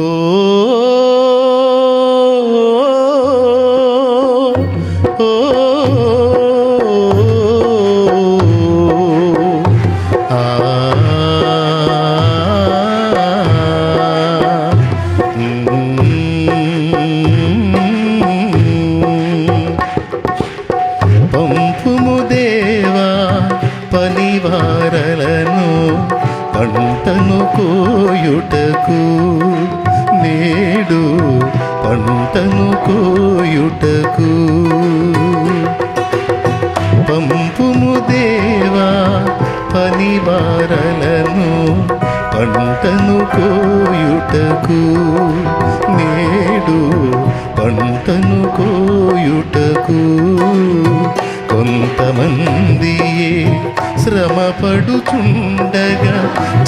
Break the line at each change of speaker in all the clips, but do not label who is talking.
ఓ ఓ ఆ పంపుము దేవా పనివారలను పంటను కోయుటకు పోయుటకు. పంపుము దేవా పనివారలను పంటను కోయుటకు. నేడు పంటను కోయుటకు. కొంతమందియే శ్రమపడుచుండగా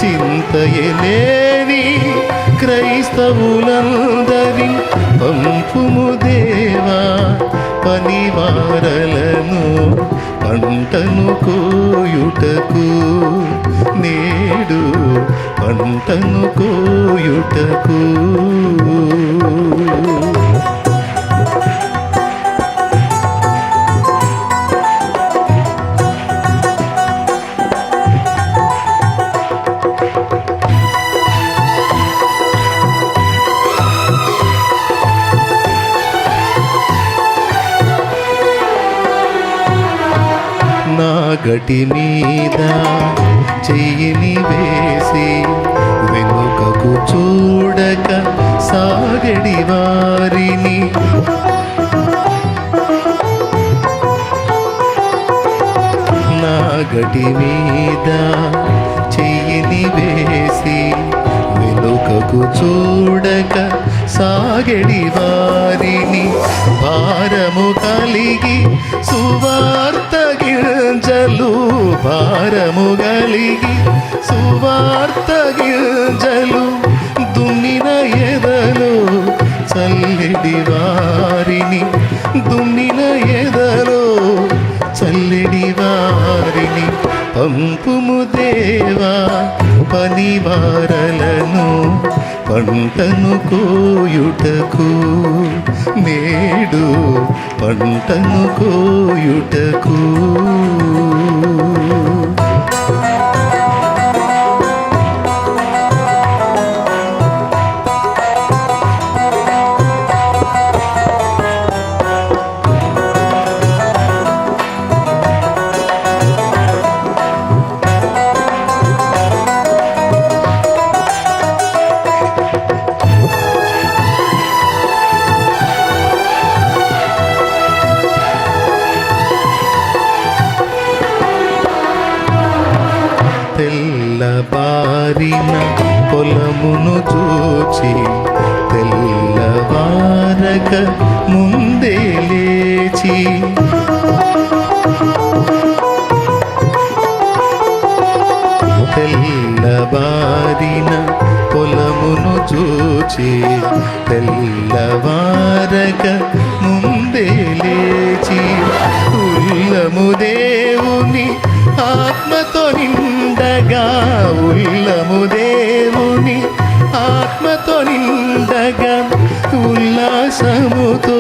చింతయలేని క్రైస్తవులంద కోయుటకు నేడు పంటను కోయుటకు. గటి మీద చెయ్యిని వేసి వెనుకకు చూడక సాగడి వారిని. నా గటి మీద చెయ్యిని వేసి వెనుకకు చూడక సాగడి వారిని. చల్లెడి వారిని దున్నిన ఎదలో చల్లెడి వారిని పంపుము దేవా పనివారలను పంటను కోయుటకు. నేడు పంటను కోయుటకు. తెల్లబారిన పొలమును చూచి తెల్లవారక ముందే లేచి. తెల్లవారిన పొలమును చూచి తెల్లవారక ముందే లేచి. ఉల్లము దేవుని ఆత్మతో నిన్ను నిండగా ఉల్లము దేవుని ఆత్మతో నిండగా ఉల్లాసముతో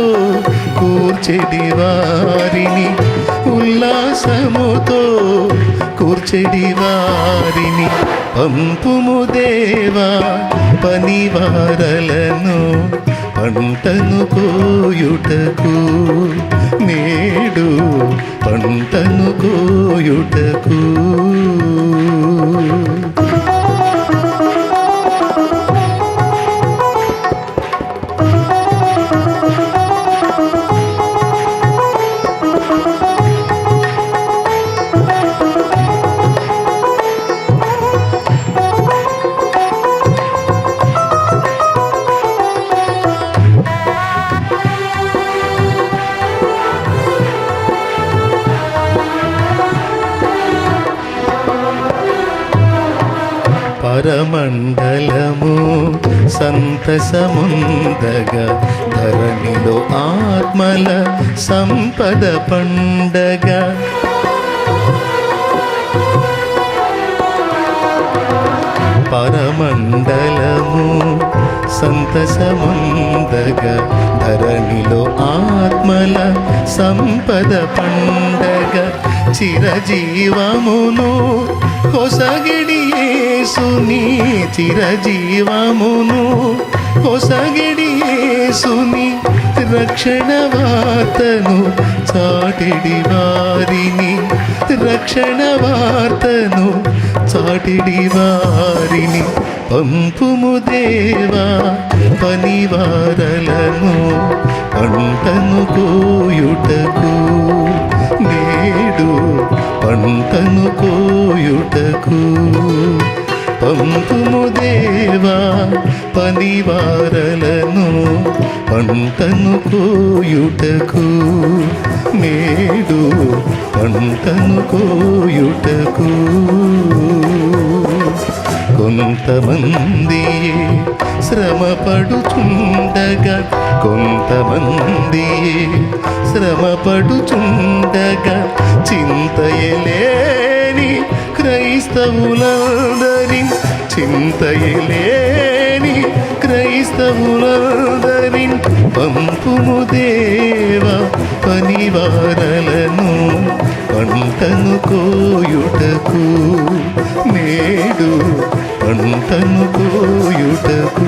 కూర్చెడి వారిని ఉల్లాసముతో కూర్చెడి వారిని. పంపుము దేవా పనివారలను పంటను కోయుటకు నేడు పంటను కోయుటకు. పరమండలము సంతసముందగా ధరణిలో ఆత్మల సంపద పండగ. పరమండలము సంతసముందగ ధరణిలో ఆత్మల సంపద పండగ. చిరజీవమును కొసగిడియేసుని చిరజీవమును కొసగిడియేసుని రక్షణ వార్తను చాటిడి వారిని రక్షణ వార్తను చాటిడి వారిని పంపుము దేవా పనివారలను పంటను కోయుటకు. నేడు పంటను కోయుటకు పంపుము దేవా పనివారలను పంటను కోయుటకు నేడు పంటను కోయుటకు కొంతమంది శ్రమ పడుచుండగా కొంతమంది శ్రమ పడుచుండగా చింతయలేని క్రైస్తవులందరి చింతయలేని క్రైస్తవులందరి పంపుము దేవ పనివారలను పంటను కోయుటకు తను పోయుటకు